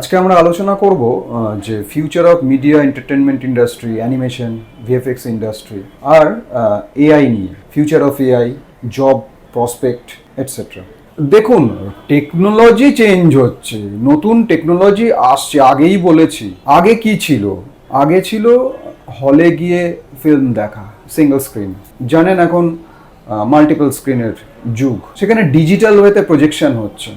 আজকে আমরা আলোচনা করব যে future of media entertainment industry animation VFX industry R AI নিয়ে future of AI job prospect etcetera দেখুন টেকনোলজি চেঞ্জ হচ্ছে, নতুন টেকনোলজি আসছে, আগেই বলেছি। আগে কি ছিল? আগে ছিল হলে গিয়ে ফিল্ম দেখা সিঙ্গল স্ক্রিন জানেন এখন মাল্টিপল স্ক্রিনের যুগ। সেখানে ডিজিটাল ওয়েতে প্রজেকশন হচ্ছে।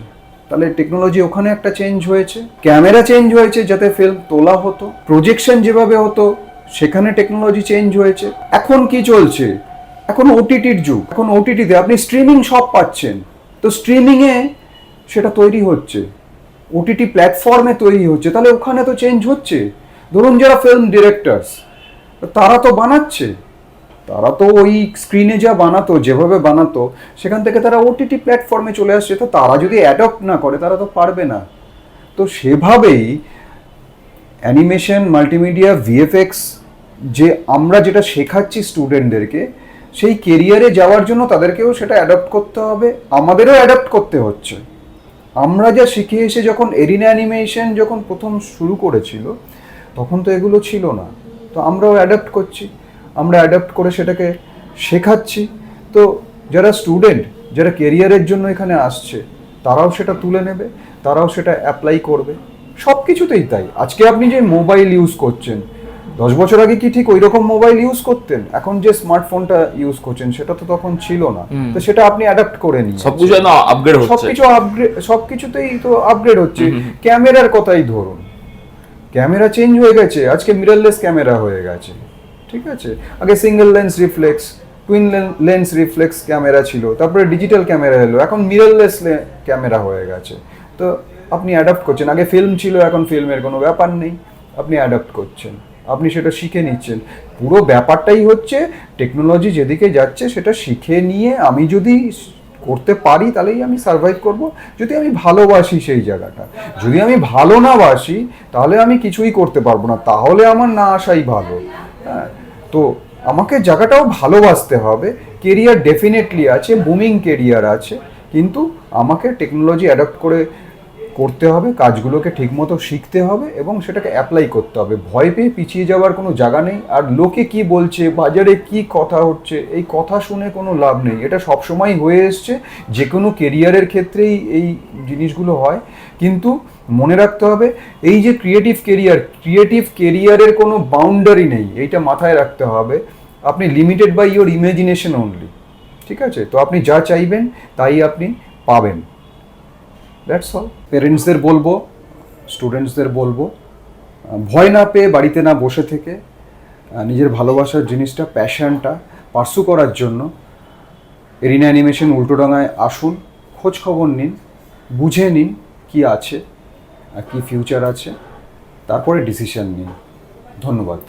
তাহলে টেকনোলজি ওখানে একটা চেঞ্জ হয়েছে। ক্যামেরা চেঞ্জ হয়েছে যাতে ফিল্ম তোলা হতো। প্রজেকশন যেভাবে হতো, সেখানে টেকনোলজি চেঞ্জ হয়েছে। এখন কি চলছে? এখন ওটিটির যুগ। এখন ওটিটিতে আপনি স্ট্রিমিং সব পাচ্ছেন। তো স্ট্রিমিংয়ে সেটা তৈরি হচ্ছে। ওটিটি প্ল্যাটফর্মে তৈরি হচ্ছে। তাহলে ওখানে তো চেঞ্জ হচ্ছে। ধরুন যারা ফিল্ম ডিরেক্টরস তারা তো বানাচ্ছে। তারা তো ওই স্ক্রিনে যা বানাতো, যেভাবে বানাতো, সেখান থেকে তারা ওটিটি প্ল্যাটফর্মে চলে আসছে। তো তারা যদি অ্যাডপ্ট না করে, তারা তো পারবে না। তো সেভাবেই অ্যানিমেশন মাল্টিমিডিয়া ভিএফএক্স যে আমরা যেটা শেখাচ্ছি স্টুডেন্টদেরকে সেই কেরিয়ারে যাওয়ার জন্য তাদেরকেও সেটা অ্যাডপ্ট করতে হবে। আমাদেরও অ্যাডপ্ট করতে হচ্ছে। আমরা যা শিখে এসে যখন এরিনা অ্যানিমেশন যখন প্রথম শুরু করেছিল, তখন তো এগুলো ছিল না। তো আমরাও অ্যাডাপ্ট করছি। আমরা অ্যাডাপ্ট করে সেটাকে শেখাচ্ছি। তো যারা স্টুডেন্ট যারা কেরিয়ারের জন্য এখানে আসছে তারাও সেটা তুলে নেবে তারাও সেটা অ্যাপ্লাই করবে। সব কিছুতেই তাই। আজকে আপনি যে মোবাইল ইউজ করছেন দশ বছর আগে কি ঠিক ওই রকম মোবাইল ইউজ করতেন? এখন যে স্মার্টফোনটা ইউজ করছেন সেটা তো তখন ছিল না। তো সেটা আপনি অ্যাডাপ্ট করে নিন সবকিছু আপগ্রেড হচ্ছে। সবকিছু আপগ্রেড সবকিছুতেই তো আপগ্রেড হচ্ছে। ক্যামেরার কথাই ধরুন। ক্যামেরা চেঞ্জ হয়ে গেছে। আজকে মিররলেস ক্যামেরা হয়ে গেছে। ঠিক আছে? আগে single lens reflex twin lens reflex camera ছিল, তারপরে ডিজিটাল ক্যামেরা এলো, এখন মিররলেস ক্যামেরা হয়ে গেছে। তো আপনি অ্যাডাপ্ট করছেন। আগে ফিল্ম ছিল, এখন ফিল্মের কোনো ব্যাপার নেই। আপনি অ্যাডাপ্ট করছেন। আপনি সেটা শিখে নিচ্ছেন। পুরো ব্যাপারটাই হচ্ছে টেকনোলজি যেদিকে যাচ্ছে, সেটা শিখে নিয়ে আমি যদি করতে পারি, তাহলেই আমি সার্ভাইভ করব। যদি আমি ভালোবাসি সেই জায়গাটা। যদি আমি ভালো না বাসি, তাহলে আমি কিছুই করতে পারব না। তাহলে আমার না আসাই ভালো। হ্যাঁ তো আমাকে জায়গাটাও ভালোবাসতে হবে। কেরিয়ার ডেফিনেটলি আছে বুমিং কেরিয়ার আছে, কিন্তু আমাকে টেকনোলজি অ্যাডাপ্ট করে করতে হবে, কাজগুলোকে ঠিকমতো শিখতে হবে এবং সেটাকে অ্যাপ্লাই করতে হবে। ভয় পেয়ে পিছিয়ে যাওয়ার কোনো জায়গা নেই, আর লোকে কি বলছে, বাজারে কি কথা হচ্ছে, এই কথা শুনে কোনো লাভ নেই। এটা সবসময় হয়ে এসছে যে কোনো কেরিয়ারের ক্ষেত্রেই এই জিনিসগুলো হয়। কিন্তু মনে রাখতে হবে, এই যে ক্রিয়েটিভ কেরিয়ার ক্রিয়েটিভ কেরিয়ারের কোনো বাউন্ডারি নেই, এইটা মাথায় রাখতে হবে, আপনি limited by your imagination only ঠিক আছে? তো আপনি যা চাইবেন, তাই আপনি পাবেন। দ্যাটস অল পেরেন্টসদের বলব স্টুডেন্টসদের বলব ভয় না পেয়ে বাড়িতে না বসে থেকে নিজের ভালোবাসার জিনিসটা প্যাশনটা পার্সু করার জন্য, এরিনা অ্যানিমেশন উল্টোডাঙায় আসুন, খোঁজ খবর নিন, বুঝে নিন কি আছে। আর কি ফিউচার আছে তারপরে ডিসিশন নিন ধন্যবাদ।